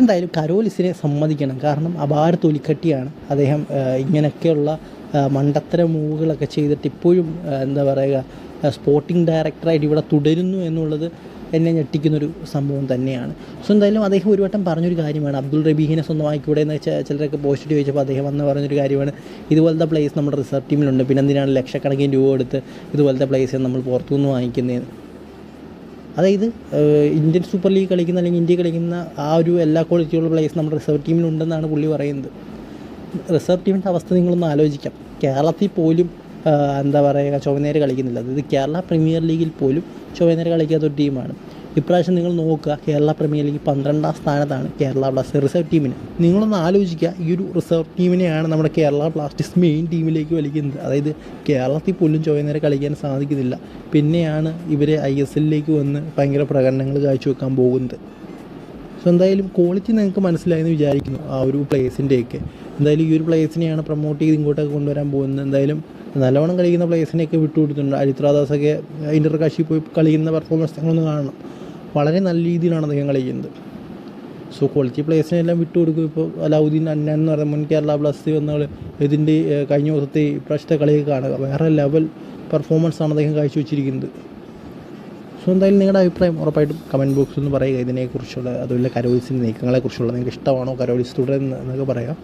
എന്തായാലും കരോലിസിനെ സമ്മതിക്കണം. കാരണം അപാര തൊലിക്കട്ടിയാണ് അദ്ദേഹം ഇങ്ങനെയൊക്കെയുള്ള മണ്ടത്തര മൂവുകളൊക്കെ ചെയ്തിട്ട് ഇപ്പോഴും എന്താ പറയുക സ്പോർട്ടിംഗ് ഡയറക്ടറായിട്ട് ഇവിടെ തുടരുന്നു എന്നുള്ളത് എന്നെ ഞെട്ടിക്കുന്നൊരു സംഭവം തന്നെയാണ്. സോ എന്തായാലും അദ്ദേഹം ഒരു വട്ടം പറഞ്ഞൊരു കാര്യമാണ്. അബ്ദുൾ റബീഹിനെ സ്വന്തമാക്കിക്കൂടെ എന്ന് വെച്ചാൽ ചിലരൊക്കെ പോസ്റ്റ് ചോദിച്ചപ്പോൾ അദ്ദേഹം വന്ന് പറഞ്ഞൊരു കാര്യമാണ് ഇതുപോലത്തെ പ്ലേസ് നമ്മുടെ റിസർവ് ടീമിലുണ്ട് പിന്നെ എന്തിനാണ് ലക്ഷക്കണക്കിന് രൂപ കൊടുത്ത് ഇതുപോലത്തെ പ്ലേസ് നമ്മൾ പുറത്തുനിന്ന് വാങ്ങിക്കുന്നതെന്ന് അതായത് ഇന്ത്യൻ സൂപ്പർ ലീഗ് കളിക്കുന്ന അല്ലെങ്കിൽ ഇന്ത്യ കളിക്കുന്ന ആ ഒരു എല്ലാ ക്വാളിറ്റിയുള്ള പ്ലേസ് നമ്മുടെ റിസർവ് ടീമിലുണ്ടെന്നാണ് പുള്ളി പറയുന്നത്. റിസർവ് ടീമിന്റെ അവസ്ഥ നിങ്ങളൊന്ന് ആലോചിക്കാം. കേരളത്തിൽ പോലും എന്താ പറയുക ചുവനേര് കളിക്കുന്നില്ല. അതായത് കേരള പ്രീമിയർ ലീഗിൽ പോലും ചുവനേര് കളിക്കാത്ത ഒരു ടീമാണ് ഇപ്രാവശ്യം നിങ്ങൾ നോക്കുക കേരള പ്രീമിയർ ലീഗ് പന്ത്രണ്ടാം സ്ഥാനത്താണ് കേരള ബ്ലാസ്റ്റേഴ്സ് റിസർവ് ടീമിന് നിങ്ങളൊന്ന് ആലോചിക്കുക ഈ ഒരു റിസർവ് ടീമിനെയാണ് നമ്മുടെ കേരള ബ്ലാസ്റ്റേഴ്സ് മെയിൻ ടീമിലേക്ക് വലിക്കുന്നത്. അതായത് കേരളത്തിൽ പോലും ചുവനേരെ കളിക്കാൻ സാധിക്കുന്നില്ല. പിന്നെയാണ് ഇവരെ ഐ എസ് എല്ലിലേക്ക് വന്ന് ഭയങ്കര പ്രകടനങ്ങൾ കാഴ്ചവെക്കാൻ പോകുന്നത്. സോ എന്തായാലും ക്വാളിറ്റി നിങ്ങൾക്ക് മനസ്സിലായെന്ന് വിചാരിക്കുന്നു ആ ഒരു പ്ലേസിന്റെയൊക്കെ എന്തായാലും ഈ ഒരു പ്ലേസിനെയാണ് പ്രൊമോട്ട് ചെയ്ത് ഇങ്ങോട്ടൊക്കെ കൊണ്ടുവരാൻ പോകുന്നത്. എന്തായാലും നല്ലവണ്ണം കളിക്കുന്ന പ്ലേസിനെയൊക്കെ വിട്ടുകൊടുത്തിട്ടുണ്ട്. അരിത്രാദാസൊക്കെ ഇന്റർ കാശി പോയി കളിക്കുന്ന പെർഫോമൻസ് ഞങ്ങളൊന്ന് കാണണം. വളരെ നല്ല രീതിയിലാണ് അദ്ദേഹം കളിക്കുന്നത് സോ ക്വാളിറ്റി പ്ലേയേഴ്സിനെ എല്ലാം വിട്ടു വിട്ടുകൊടുക്കും ഇപ്പോൾ അലാവുദ്ദീൻ അന്ന എന്ന് പറയുന്ന മുൻ കേരള ബ്ലാസ്റ്റ് വന്ന ആൾ ഇതിന്റെ കഴിഞ്ഞ ദിവസത്തെ ഇപ്രാവശ്യത്തെ കളിയൊക്കെ കാണുക. വേറെ ലെവൽ പെർഫോമൻസ് ആണ് അദ്ദേഹം കാഴ്ചവെച്ചിരിക്കുന്നത്. സോ എന്തായാലും നിങ്ങളുടെ അഭിപ്രായം ഉറപ്പായിട്ടും കമന്റ് ബോക്സിൽ നിന്ന് പറയുക. ഇതിനെക്കുറിച്ചുള്ള അതുപോലെ കരോളിസിന്റെ നീക്കങ്ങളെക്കുറിച്ചുള്ള നിങ്ങൾക്ക് ഇഷ്ടമാണോ? കരോളിസ് തുടരുന്നത് എന്നൊക്കെ പറയാം.